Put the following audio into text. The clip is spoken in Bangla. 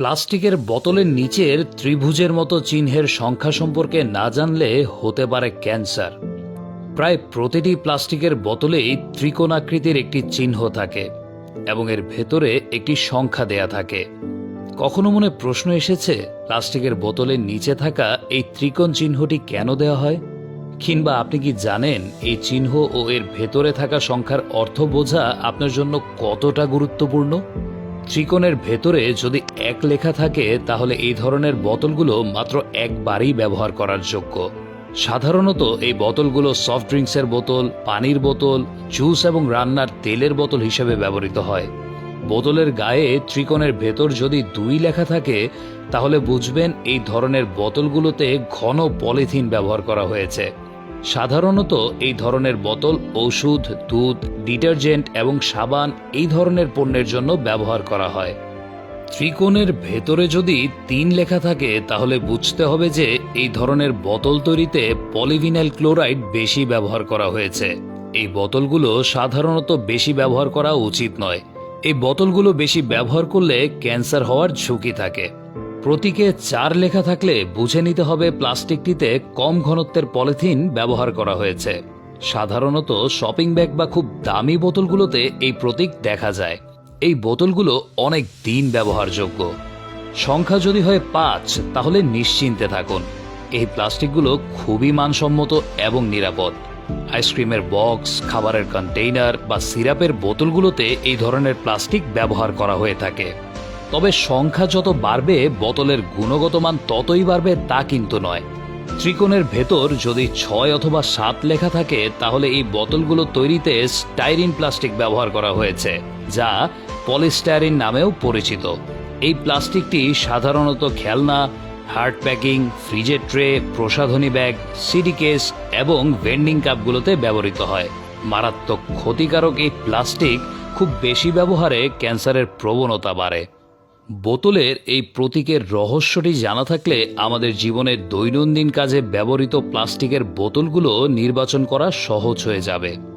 প্লাস্টিকের বোতলের নিচের ত্রিভুজের মতো চিহ্নের সংখ্যা সম্পর্কে না জানলে হতে পারে ক্যান্সার। প্রায় প্রতিটি প্লাস্টিকের বোতলেই ত্রিকোণাকৃতির একটি চিহ্ন থাকে এবং এর ভেতরে একটি সংখ্যা দেয়া থাকে। কখনো মনে প্রশ্ন এসেছে, প্লাস্টিকের বোতলের নিচে থাকা এই ত্রিকোণ চিহ্নটি কেন দেওয়া হয়? কিংবা আপনি কি জানেন এই চিহ্ন ও এর ভেতরে থাকা সংখ্যার অর্থ বোঝা আপনার জন্য কতটা গুরুত্বপূর্ণ? ত্রিকোণের ভেতরে যদি এক লেখা থাকে, তাহলে এই ধরনের বোতলগুলো মাত্র একবারই ব্যবহার করার যোগ্য। সাধারণত এই বোতলগুলো সফট ড্রিঙ্কসের বোতল, পানির বোতল জুস এবং রান্নার তেলের বোতল হিসেবে ব্যবহৃত হয়। বোতলের গায়ে ত্রিকোণের ভেতর যদি দুই লেখা থাকে, তাহলে বুঝবেন এই ধরনের বোতলগুলোতে ঘন পলিথিন ব্যবহার করা হয়েছে। সাধারণত এই ধরনের বোতল ওষুধ দুধ, ডিটারজেন্ট এবং সাবান এই ধরনের পণ্যের জন্য ব্যবহার করা হয়। ত্রিকোণের ভেতরে যদি তিন লেখা থাকে, তাহলে বুঝতে হবে যে এই ধরনের বোতল তৈরিতে পলিভিনাইল ক্লোরাইড বেশি ব্যবহার করা হয়েছে। এই বোতলগুলো সাধারণত বেশি ব্যবহার করা উচিত নয়। এই বোতলগুলো বেশি ব্যবহার করলে ক্যান্সার হওয়ার ঝুঁকি থাকে। প্রতীকে চার লেখা থাকলে বুঝে নিতে হবে প্লাস্টিকটিতে কম ঘনত্বের পলিথিন ব্যবহার করা হয়েছে। সাধারণত শপিং ব্যাগ বা খুব দামি বোতলগুলোতে এই প্রতীক দেখা যায়। এই বোতলগুলো অনেক দিন ব্যবহারযোগ্য। সংখ্যা যদি হয় পাঁচ, তাহলে নিশ্চিন্তে থাকুন। এই প্লাস্টিকগুলো খুবই মানসম্মত এবং নিরাপদ। আইসক্রিমের বক্স, খাবারের কন্টেইনার বা সিরাপের বোতলগুলোতে এই ধরনের প্লাস্টিক ব্যবহার করা হয়ে থাকে। তবে সংখ্যা যত বাড়বে, বোতলের গুণগত মান ততই বাড়বে তা কিন্তু নয়। ত্রিকোণের ভেতর যদি ছয় অথবা সাত লেখা থাকে, তাহলে এই বোতলগুলো তৈরিতে স্টাইরিন প্লাস্টিক ব্যবহার করা হয়েছে, যা পলিস্টাইরিন নামেও পরিচিত। এই প্লাস্টিকটি সাধারণত খেলনা, হার্ড প্যাকিং ফ্রিজের ট্রে, প্রসাধনী ব্যাগ, সিডি কেস এবং ভেন্ডিং কাপগুলোতে ব্যবহৃত হয়। মারাত্মক ক্ষতিকারক এই প্লাস্টিক খুব বেশি ব্যবহারে ক্যান্সারের প্রবণতা বাড়ে। বোতলের এই প্রতীকের রহস্যটি জানা থাকলে আমাদের জীবনের দৈনন্দিন কাজে ব্যবহৃত প্লাস্টিকের বোতলগুলো নির্বাচন করা সহজ হয়ে যাবে।